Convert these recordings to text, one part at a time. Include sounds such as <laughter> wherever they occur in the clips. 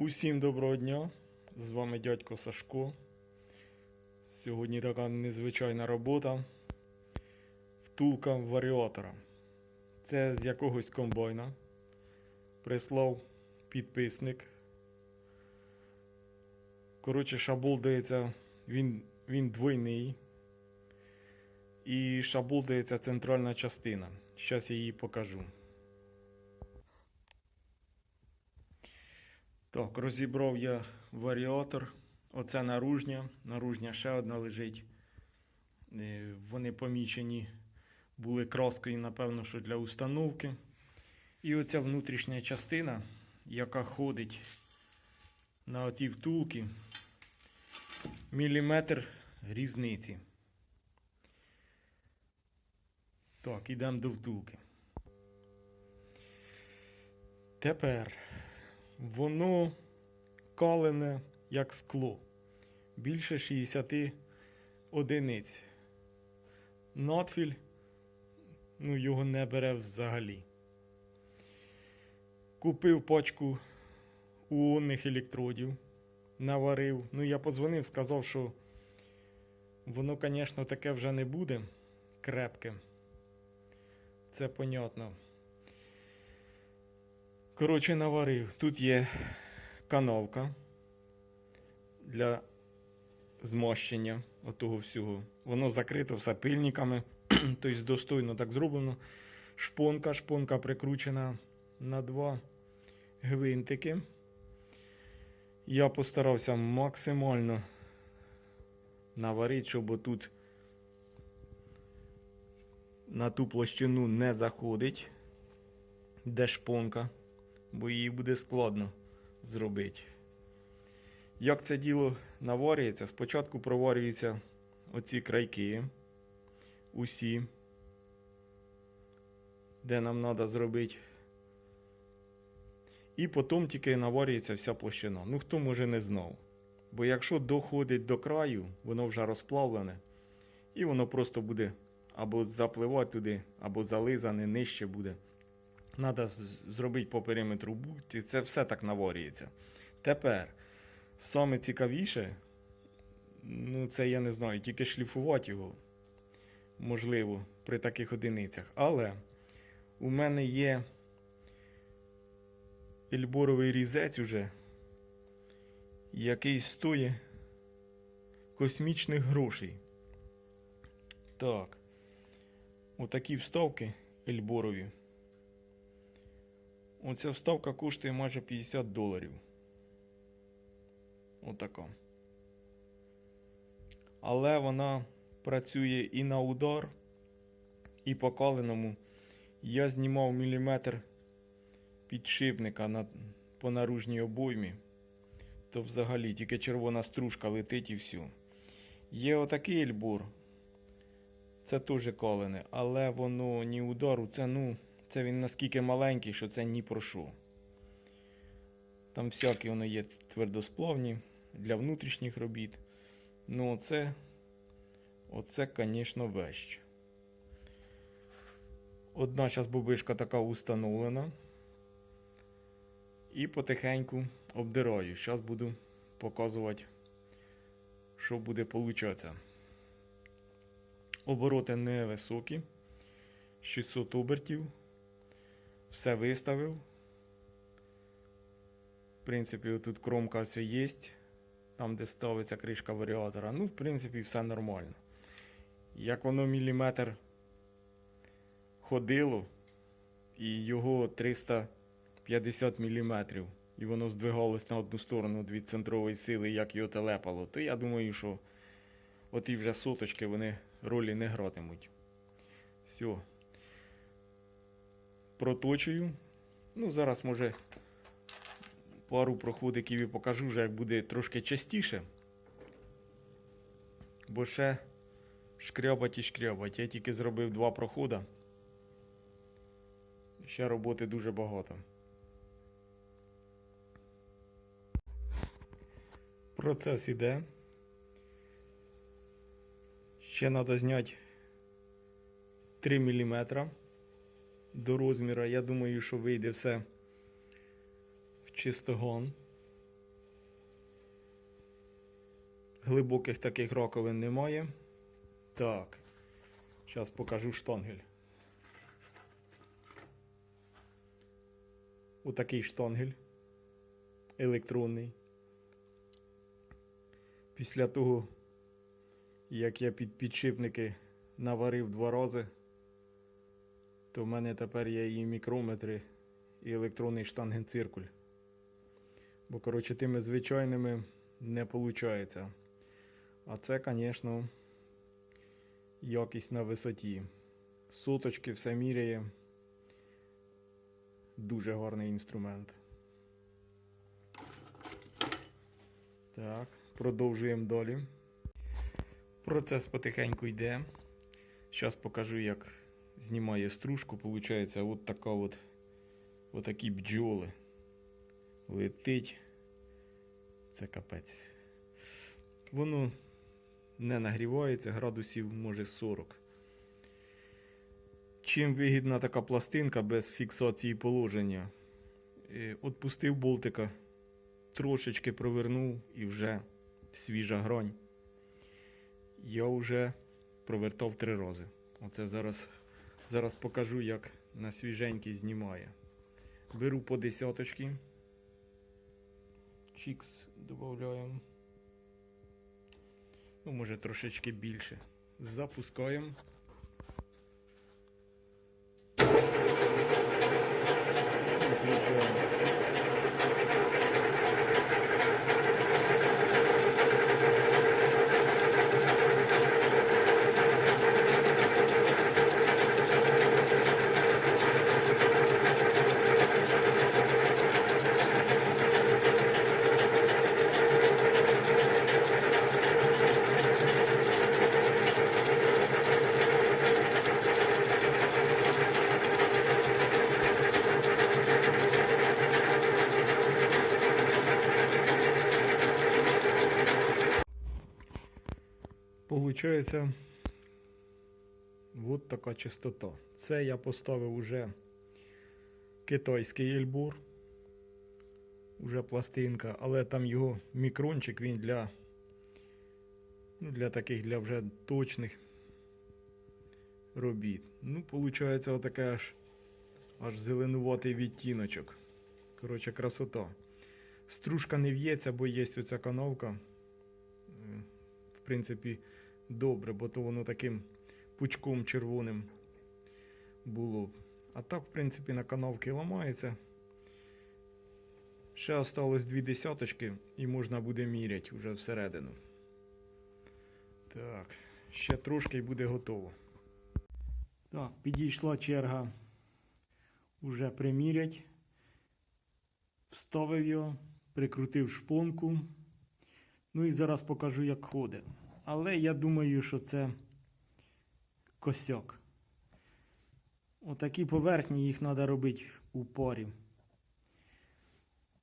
Усім доброго дня! З вами дядько Сашко. Сьогодні така незвичайна робота. Втулка варіатора. Це з якогось комбайна. Прислав підписник. Коротше, шабол дається, він, він двойний. І шабол дається центральна частина. Зараз я її покажу. Так, розібрав я варіатор. Оце наружня. Наружня ще одна лежить. Е, Вони помічені були краскою, напевно, що для установки. І оця внутрішня частина, яка ходить на оті втулки, міліметр різниці. Так, ідемо до втулки. Тепер воно калене як скло. Більше 60 одиниць. Натфіль, ну, його не бере взагалі. Купив пачку уонних електродів, наварив. Ну, я подзвонив, сказав, що воно, звісно, таке вже не буде крепке. Це понятно. Коротше, наварив. Тут є канавка для змощення отого всього. Воно закрито все пильниками, <clears throat> тобто достойно так зроблено. Шпонка, шпонка прикручена на два гвинтики. Я постарався максимально наварити, щоб тут на ту площину не заходить, де шпонка бо її буде складно зробити. Як це діло наварюється? Спочатку проварюються оці крайки, усі, де нам треба зробити. І потім тільки наварюється вся площина. Ну хто може не знав. Бо якщо доходить до краю, воно вже розплавлене, і воно просто буде або запливати туди, або зализане, нижче буде. Треба зробити по периметру бухті. Це все так наварюється. Тепер, саме цікавіше, ну це я не знаю, тільки шліфувати його можливо при таких одиницях. Але у мене є ельборовий різець уже, який стоїть космічних грошей. Так, отакі вставки ельборові. Оця вставка коштує майже 50 доларів. Отака. Але вона працює і на удар, і по каленому. Я знімав міліметр підшипника на, по наружній обоймі. То взагалі тільки червона стружка летить і все. Є отакий ельбор. Це теж калене, але воно ні удару, це ну. Це він наскільки маленький, що це ні про що. Там всякі воно є твердосплавні для внутрішніх робіт. Ну оце, оце, звісно, вещь. Одна зараз бубишка така установлена. І потихеньку обдираю. Зараз буду показувати, що буде получатися. Обороти невисокі. 600 обертів. Все виставив. В принципі, тут кромка все є. Там, де ставиться кришка варіатора. Ну, в принципі, все нормально. Як воно міліметр ходило, і його 350 мм, і воно здвигалось на одну сторону від центрової сили, як його телепало, то я думаю, що оті вже соточки вони ролі не гратимуть. Все проточую. Ну, зараз, може, пару проходиків і покажу вже, як буде трошки частіше. Бо ще шкрябать і шкрябать. Я тільки зробив два проходи. Ще роботи дуже багато. Процес іде. Ще треба зняти 3 мм до розміру. Я думаю, що вийде все в чистогон. Глибоких таких роковин немає. Так, зараз покажу штонгель. Отакий штонгель електронний. Після того, як я під підшипники наварив два рази то в мене тепер є і мікрометри, і електронний штангенциркуль. Бо, коротше, тими звичайними не виходить. А це, звісно, якість на висоті. Соточки все міряє. Дуже гарний інструмент. Так, продовжуємо далі. Процес потихеньку йде. Зараз покажу, як знімає стружку. Получається от така от, отакі бджоли. Летить. Це капець. Воно не нагрівається, градусів може 40. Чим вигідна така пластинка без фіксації положення? Е, Отпустив болтика, трошечки провернув і вже свіжа грань. Я вже провертав три рази. Оце зараз, зараз покажу, як на свіженький знімає. Беру по десяточки. Чікс додаємо. Ну, може трошечки більше. Запускаємо. Получається от така частота. Це я поставив уже китайський ельбор. Уже пластинка, але там його мікрончик, він для, ну, для таких для вже точних робіт. Ну, виходить, отаке аж, аж зеленуватий відтіночок. Коротше, красота. Стружка не в'ється, бо є оця канавка. Е, В принципі, добре, бо то воно таким пучком червоним було. А так, в принципі, на канавки ламається. Ще осталось дві десяточки і можна буде міряти вже всередину. Так, ще трошки і буде готово. Так, підійшла черга уже примірять. Вставив його, прикрутив шпонку. Ну і зараз покажу, як ходить. Але я думаю, що це косяк. Отакі поверхні їх треба робити у парі.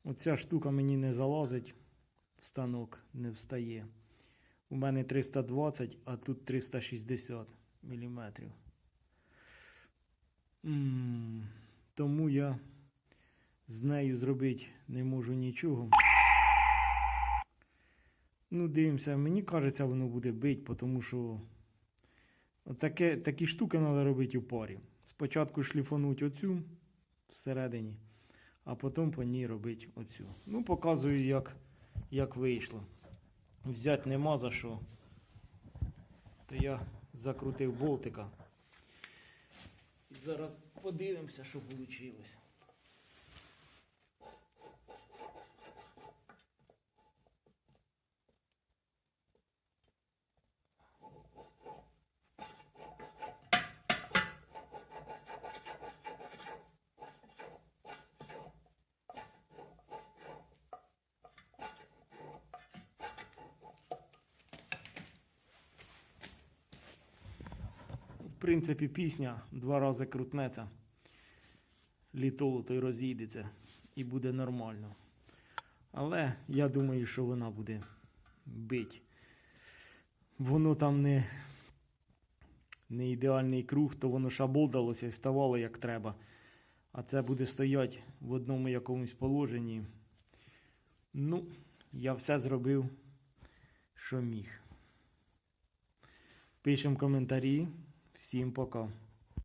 Оця штука мені не залазить, станок не встає. У мене 320, а тут 360 мм. Тому я з нею зробити не можу нічого. Ну, дивимося, мені кажеться, воно буде бить, тому що таке, такі штуки треба робити у парі. Спочатку шліфануть оцю всередині, а потім по ній робити оцю. Ну, показую, як, як вийшло. Взяти нема за що. То я закрутив болтика. І зараз подивимося, що вийшло. Принципі, пісня два рази крутнеться. Літоло той розійдеться і буде нормально. Але я думаю, що вона буде бить. Воно там не, не ідеальний круг, то воно шаболдалося і ставало як треба. А це буде стояти в одному якомусь положенні. Ну, я все зробив, що міг. Пишемо коментарі. Всім пока.